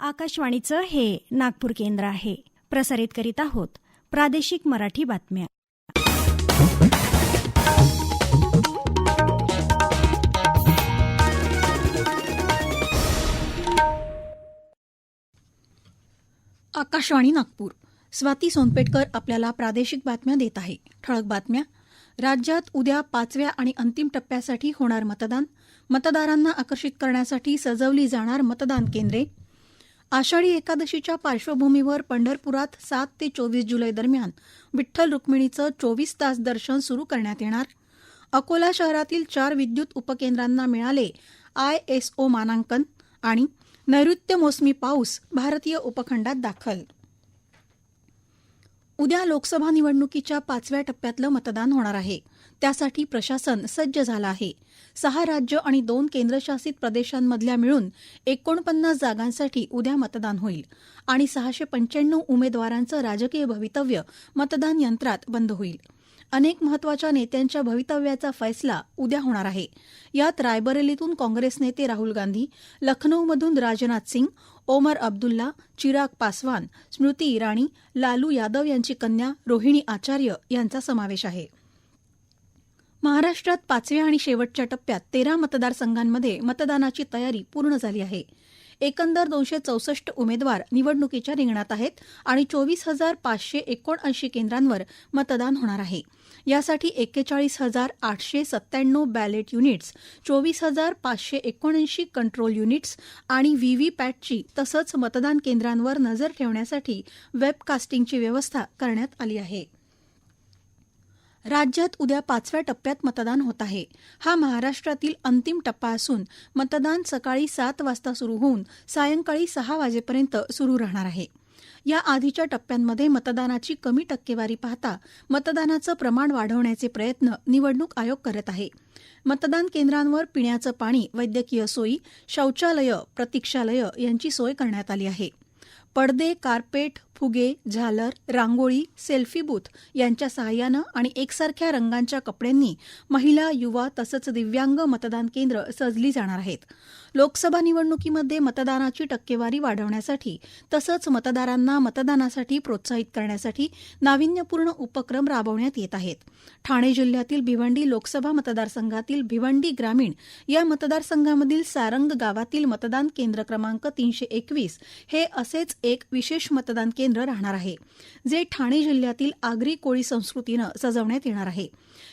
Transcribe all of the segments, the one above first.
आकाशवाणीचं हे नागपूर केंद्र आहे. प्रसारित करीत आहोत प्रादेशिक मराठी बातम्या. आकाशवाणी नागपूर. स्वाती सोनपेटकर आपल्याला प्रादेशिक बातम्या देत आहे. ठळक बातम्या. राज्यात उद्या पाचव्या आणि अंतिम टप्प्यासाठी होणार मतदान. मतदारांना आकर्षित करण्यासाठी सजवली जाणार मतदान केंद्रे. आषाढी एकादशीच्या पार्श्वभूमीवर पंढरपुरात सात ते चोवीस जुलै दरम्यान विठ्ठल रुक्मिणीचं चोवीस तास दर्शन सुरू करण्यात येणार. अकोला शहरातील चार विद्युत उपकेंद्रांना मिळाले आय एस ओ मानांकन आणि नैऋत्य मोसमी पाऊस भारतीय उपखंडात दाखल. उद्या लोकसभा निवडणुकीच्या पाचव्या टप्प्यातलं मतदान होणार आहे. त्यासाठी प्रशासन सज्ज झालं आहे. सहा राज्य आणि दोन केंद्रशासित प्रदेशांमधल्या मिळून एकोणपन्नास जागांसाठी उद्या मतदान होईल आणि सहाशे पंच्याण्णव उमेदवारांचं राजकीय भवितव्य मतदान यंत्रात बंद होईल. अनेक महत्त्वाच्या नेत्यांच्या भवितव्याचा फैसला उद्या होणार आहे. यात रायबरेलीतून काँग्रेस नेते राहुल गांधी लखनौमधून राजनाथ सिंग ओमर अब्दुल्ला चिराग पासवान स्मृती इराणी लालू यादव यांची कन्या रोहिणी आचार्य यांचा समावेश आहे. महाराष्ट्रात पाचव्या आणि शेवटच्या टप्प्यात तेरा मतदारसंघांमध्ये मतदानाची तयारी पूर्ण झाली आहे. एकंदर दोनशे चौसष्ट उमेदवार निवडणुकीच्या रिंगणात आहेत आणि चोवीस हजार पाचशे एकोणऐंशी केंद्रांवर मतदान होणार आहे. यासाठी एक्केचाळीस हजार आठशे सत्त्याण्णव बॅलेट युनिट्स चोवीस हजार पाचशे एकोणऐंशी कंट्रोल युनिट्स आणि व्हीव्हीपॅटची तसंच मतदान केंद्रांवर नजर ठेवण्यासाठी वेबकास्टिंगची व्यवस्था करण्यात आली आहे. राज्यात उद्या पाचव्या टप्प्यात मतदान होत आहे. हा महाराष्ट्रातील अंतिम टप्पा असून मतदान सकाळी सात वाजता सुरू होऊन सायंकाळी सहा वाजेपर्यंत सुरू राहणार आहे. या आधीच्या टप्प्यांमध्ये मतदानाची कमी टक्केवारी पाहता मतदानाचं प्रमाण वाढवण्याचे प्रयत्न निवडणूक आयोग करत आहे. मतदान केंद्रांवर पिण्याचं पाणी वैद्यकीय सोयी शौचालयं प्रतीक्षालयं यांची सोय करण्यात आली आहे. पडदे कार्पेट फुगे झालर रांगोळी सेल्फी बूथ यांच्या सहाय्यानं आणि एकसारख्या रंगांच्या कपड्यांनी महिला युवा तसंच दिव्यांग मतदान केंद्र सजली जाणार आहेत. लोकसभा निवडणुकीमध्ये मतदानाची टक्केवारी वाढवण्यासाठी तसंच मतदारांना मतदानासाठी प्रोत्साहित करण्यासाठी नाविन्यपूर्ण उपक्रम राबवण्यात येत आहेत. ठाणे जिल्ह्यातील भिवंडी लोकसभा मतदारसंघातील भिवंडी ग्रामीण या मतदारसंघामधील सारंग गावातील मतदान केंद्र क्रमांक तीनशे एकवीस हे असेच एक विशेष मतदान केंद्र राहणार आहे जे ठाणे जिल्ह्यातील आगरी कोळी संस्कृतीनं सजवण्यात येणार आहे.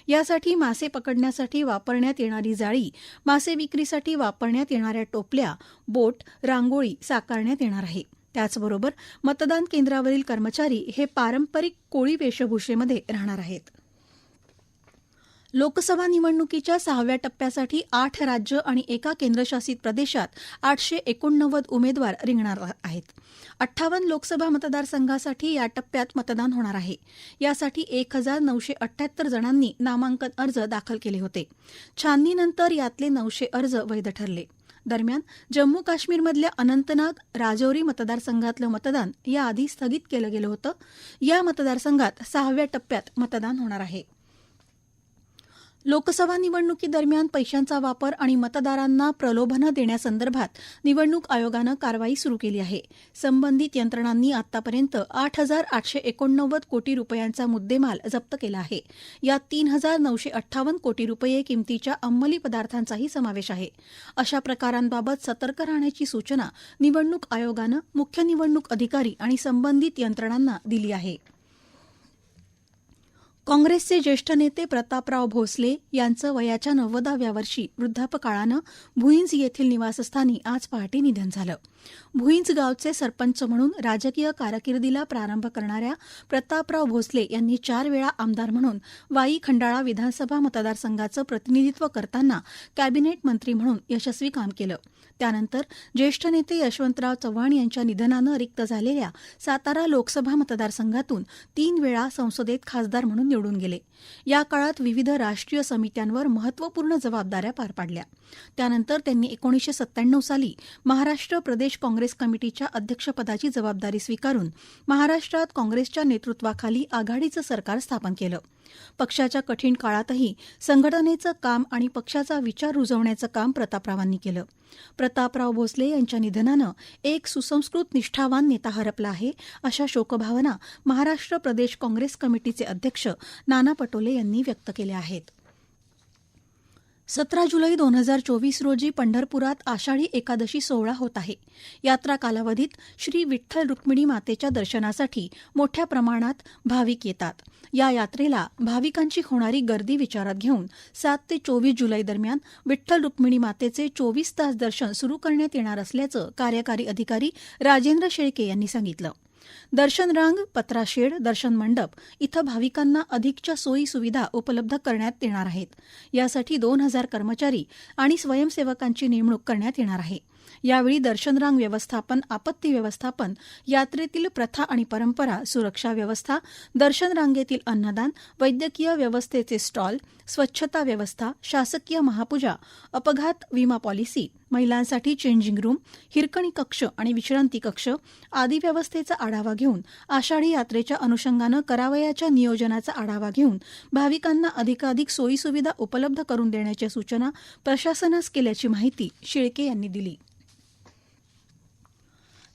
यासाठी मासे पकडण्यासाठी वापरण्यात येणारी जाळी मासे विक्रीसाठी वापरण्यात येणाऱ्या टोपल्या बोट रांगोळी साकारण्यात येणार आहे. त्याचबरोबर मतदान केंद्रावरील कर्मचारी हे पारंपरिक कोळी वेशभूषेमध्ये राहणार आहेत. लोकसभा निवडणुकीच्या सहाव्या टप्प्यासाठी आठ राज्य आणि एका केंद्रशासित प्रदेशात आठशे एकोणनव्वद उमेदवार रिंगणार आहेत. अठ्ठावन्न लोकसभा मतदारसंघासाठी या टप्प्यात मतदान होणार आहे. यासाठी एक हजार नऊशे अठ्ठ्याहत्तर जणांनी नामांकन अर्ज दाखल केले होते. छाननीनंतर यातले नऊशे अर्ज वैध ठरले. दरम्यान जम्मू काश्मीरमधल्या अनंतनाग राजौरी मतदारसंघातलं मतदान याआधी स्थगित केलं गेलं होतं. या मतदारसंघात सहाव्या टप्प्यात मतदान होणार आहे. लोकसभा निवडणुकीदरम्यान पैशांचा वापर आणि मतदारांना प्रलोभनं देण्यासंदर्भात निवडणूक आयोगानं कारवाई सुरू केली आहे. संबंधित यंत्रणांनी आतापर्यंत आठ हजार आठशे एकोणनव्वद कोटी रुपयांचा मुद्देमाल जप्त केला आहे. यात तीन हजार नऊशे अठ्ठावन्न कोटी रुपये किमतीच्या अंमली पदार्थांचाही समावेश आहे. अशा प्रकारांबाबत सतर्क राहण्याची सूचना निवडणूक आयोगानं मुख्य निवडणूक अधिकारी आणि संबंधित यंत्रणांना दिली आहे. काँग्रेसचे ज्येष्ठ नेते प्रतापराव भोसले यांचं वयाच्या नव्वदाव्या वर्षी वृद्धापकाळानं भुईंज येथील निवासस्थानी आज पहाटे निधन झालं. भुईंज गावचे सरपंच म्हणून राजकीय कारकिर्दीला प्रारंभ करणाऱ्या प्रतापराव भोसले यांनी चार वेळा आमदार म्हणून वाई खंडाळा विधानसभा मतदारसंघाचं प्रतिनिधित्व करताना कॅबिनेट मंत्री म्हणून यशस्वी काम केलं. त्यानंतर ज्येष्ठ नेते यशवंतराव चव्हाण यांच्या निधनानं रिक्त झालेल्या सातारा लोकसभा मतदारसंघातून तीन वेळा संसदेत खासदार म्हणून निवडून गेले. या काळात विविध राष्ट्रीय समित्यांवर महत्त्वपूर्ण जबाबदाऱ्या पार पाडल्या. त्यानंतर त्यांनी एकोणीसशे सत्त्याण्णव साली महाराष्ट्र प्रदेश काँग्रेस कमिटीच्या अध्यक्षपदाची जबाबदारी स्वीकारून महाराष्ट्रात काँग्रेसच्या नेतृत्वाखाली आघाडीचं सरकार स्थापन केलं. पक्षाच्या कठीण काळातही संघटनेचं काम आणि पक्षाचा विचार रुजवण्याचं काम प्रतापरावांनी केलं. प्रतापराव भोसले यांच्या निधनानं एक सुसंस्कृत निष्ठावान नेता हरपला आहे अशा शोकभावना महाराष्ट्र प्रदेश काँग्रेस कमिटीचे अध्यक्ष नाना पटोले यांनी व्यक्त केल्या आहेत. सतरा जुलै दोन हजार चोवीस रोजी पंढरपुरात आषाढी एकादशी सोहळा होत आहे. यात्रा कालावधीत श्री विठ्ठल रुक्मिणी मातेच्या दर्शनासाठी मोठ्या प्रमाणात भाविक येतात. या यात्रेला भाविकांची होणारी गर्दी विचारात घेऊन सात ते चोवीस जुलै दरम्यान विठ्ठल रुक्मिणी मातेचे चोवीस तास दर्शन सुरू करण्यात येणार असल्याचं कार्यकारी अधिकारी राजेंद्र शेळके यांनी सांगितलं. दर्शन रांग पत्राशेड दर्शन मंडप इथं भाविकांना अधिकच्या सोयी सुविधा उपलब्ध करण्यात येणार आहेत. यासाठी दोन हजार कर्मचारी आणि स्वयंसेवकांची नेमणूक करण्यात येणार आहे. यावेळी दर्शनरांग व्यवस्थापन आपत्ती व्यवस्थापन यात्रेतील प्रथा आणि परंपरा सुरक्षा व्यवस्था दर्शन रांगेतील अन्नदान वैद्यकीय व्यवस्थेचे स्टॉल स्वच्छता व्यवस्था शासकीय महापूजा अपघात विमा पॉलिसी महिलांसाठी चेंजिंग रूम हिरकणी कक्ष आणि विश्रांती कक्ष आदी व्यवस्थेचा आढावा घेऊन आषाढी यात्रेच्या अनुषंगानं करावयाच्या नियोजनाचा आढावा घेऊन भाविकांना अधिकाधिक सोयीसुविधा उपलब्ध करून देण्याच्या सूचना प्रशासनास केल्याची माहिती शेळके यांनी दिली.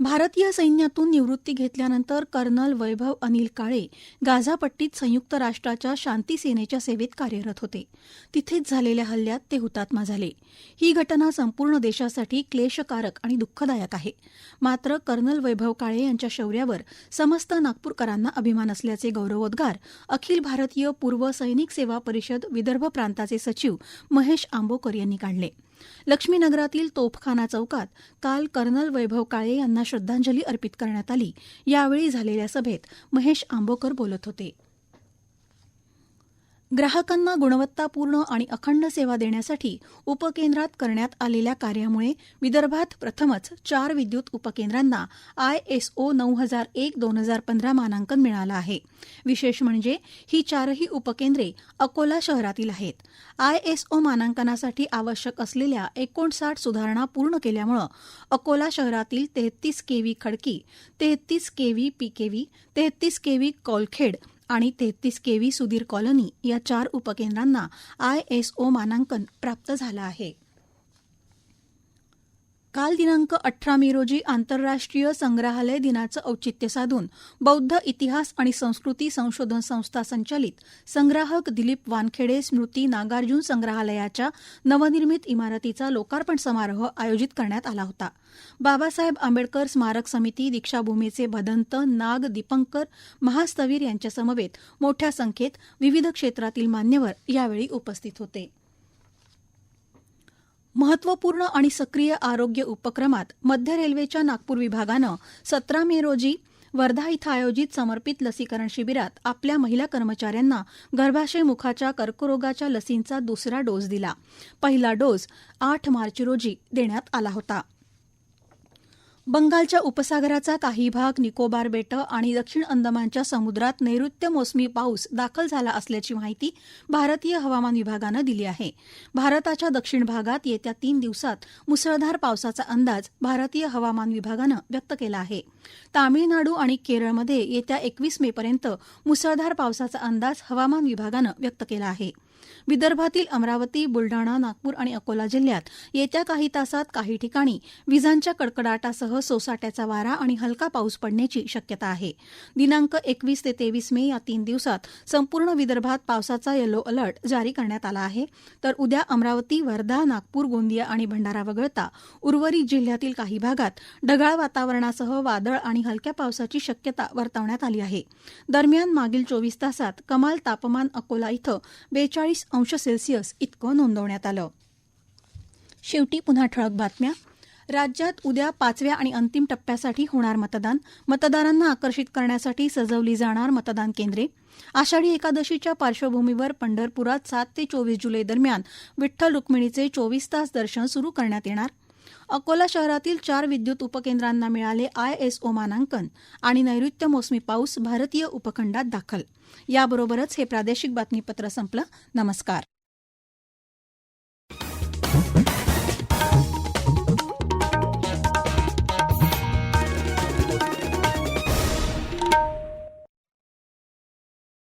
भारतीय सैन्यातून निवृत्ती घेतल्यानंतर कर्नल वैभव अनिल काळे गाझापट्टीत संयुक्त राष्ट्राच्या शांती सेनेच्या सेवेत कार्यरत होते. तिथेच झालेल्या हल्ल्यात ते हुतात्मा झाले. ही घटना संपूर्ण देशासाठी क्लेशकारक आणि दुःखदायक आहे. मात्र कर्नल वैभव काळे यांच्या शौर्यावर समस्त नागपूरकरांना अभिमान असल्याचे गौरवोद्गार अखिल भारतीय पूर्व सैनिक सेवा परिषद विदर्भ प्रांताचे सचिव महेश आंबोकर यांनी काढले. लक्ष्मीनगरातील तोफखाना चौकात काल कर्नल वैभव काळे यांना श्रद्धांजली अर्पित करण्यात आली. यावेळी झालेल्या सभेत महेश आंबोकर बोलत होते. ग्राहकांना गुणवत्तापूर्ण आणि अखंड सेवा देण्यासाठी उपकेंद्रात करण्यात आलेल्या कार्यामुळे विदर्भात प्रथमच चार विद्युत उपकेंद्रांना आय एस ओ नऊ हजार एक दोन हजार पंधरा मानांकन मिळालं आहे. विशेष म्हणजे ही चारही उपकेंद्रे अकोला शहरातील आहेत. आय एस ओ मानांकनासाठी आवश्यक असलेल्या एकोणसाठ सुधारणा पूर्ण केल्यामुळं अकोला शहरातील तेहतीस केव्ही खडकी तेहतीस केव्ही पीकेव्ही तेहतीस केव्ही कौलखेड आणि तेहतीस केव्ही सुधीर कॉलनी या चार उपकेंद्रांना आयएसओ मानांकन प्राप्त झालं आहे. काल दिनांक अठरा मे रोजी आंतरराष्ट्रीय संग्रहालय दिनाचं औचित्य साधून बौद्ध इतिहास आणि संस्कृती संशोधन संस्था संचालित संग्राहक दिलीप वानखेडे स्मृती नागार्जुन संग्रहालयाच्या नवनिर्मित इमारतीचा लोकार्पण समारोह आयोजित करण्यात आला होता. बाबासाहेब आंबेडकर स्मारक समिती दीक्षाभूमीचे भदंत नाग दीपंकर महास्तवीर यांच्यासमवेत मोठ्या संख्येत विविध क्षेत्रातील मान्यवर यावेळी उपस्थित होते. महत्त्वपूर्ण आणि सक्रिय आरोग्य उपक्रमात मध्य रेल्वेच्या नागपूर विभागानं सतरा मे रोजी वर्धा इथं आयोजित समर्पित लसीकरण शिबिरात आपल्या महिला कर्मचाऱ्यांना गर्भाशय मुखाच्या कर्करोगाच्या लसींचा दुसरा डोस दिला. पहिला डोस आठ मार्च रोजी देण्यात आला होता. बंगालच्या उपसागराचा काही भाग निकोबार बेटं आणि दक्षिण अंदमानच्या समुद्रात नैऋत्य मोसमी पाऊस दाखल झाला असल्याची माहिती भारतीय हवामान विभागानं दिली आहे. भारताच्या दक्षिण भागात येत्या तीन दिवसात मुसळधार पावसाचा अंदाज भारतीय हवामान विभागानं व्यक्त केला आहे. तामिळनाडू आणि केरळमध्ये येत्या एकवीस मेपर्यंत मुसळधार पावसाचा अंदाज हवामान विभागानं व्यक्त केला आहे. विदर्भातील अमरावती बुलढाणा नागपूर आणि अकोला जिल्ह्यात येत्या काही तासात काही ठिकाणी विजांच्या कडकडाटासह सोसाट्याचा वारा आणि हलका पाऊस पडण्याची शक्यता आहे. दिनांक एकवीस ते तेवीस मे या तीन दिवसात संपूर्ण विदर्भात पावसाचा येलो अलर्ट जारी करण्यात आला आहे. तर उद्या अमरावती वर्धा नागपूर गोंदिया आणि भंडारा वगळता उर्वरित जिल्ह्यातील काही भागात ढगाळ वातावरणासह वादळ आणि हलक्या पावसाची शक्यता वर्तवण्यात आली आहे. दरम्यान मागील चोवीस तासात कमाल तापमान अकोला इथं बेचाळीस अंश सेल्सिअस इतकं नोंदवण्यात आलं. शेवटी पुन्हा ठळक बातम्या. राज्यात उद्या पाचव्या आणि अंतिम टप्प्यासाठी होणार मतदान. मतदारांना आकर्षित करण्यासाठी सजवली जाणार मतदान केंद्रे. आषाढी एकादशीच्या पार्श्वभूमीवर पंढरपुरात सात ते चोवीस जुलै दरम्यान विठ्ठल रुक्मिणीचे चोवीस तास दर्शन सुरू करण्यात येणार. अकोला शहरातील चार विद्युत उपकेंद्रांना मिळाले आय एस ओ मानांकन आणि नैऋत्य मोसमी पाऊस भारतीय उपखंडात दाखल. याबरोबरच हे प्रादेशिक बातमीपत्र संपलं. नमस्कार.